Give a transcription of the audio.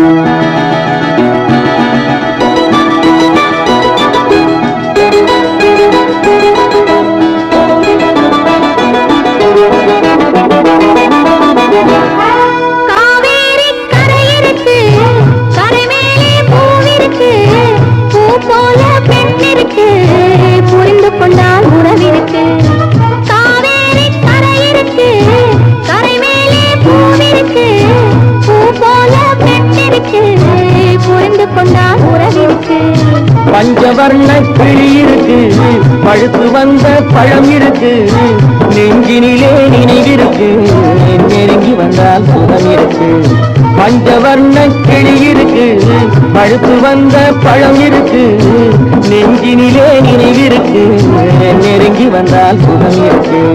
Música வர்ண கிளி இருக்கு. பழுத்து வந்த பழம் இருக்கு. நெஞ்சினிலே நினைவிருக்கு. நெருங்கி வந்தால் சுகம் இருக்கு. பஞ்சவர்ண கிளி இருக்கு. பழுத்து வந்த பழம் இருக்கு. நெஞ்சினிலே நினைவிருக்கு. நெருங்கி வந்தால் சுகம் இருக்கு.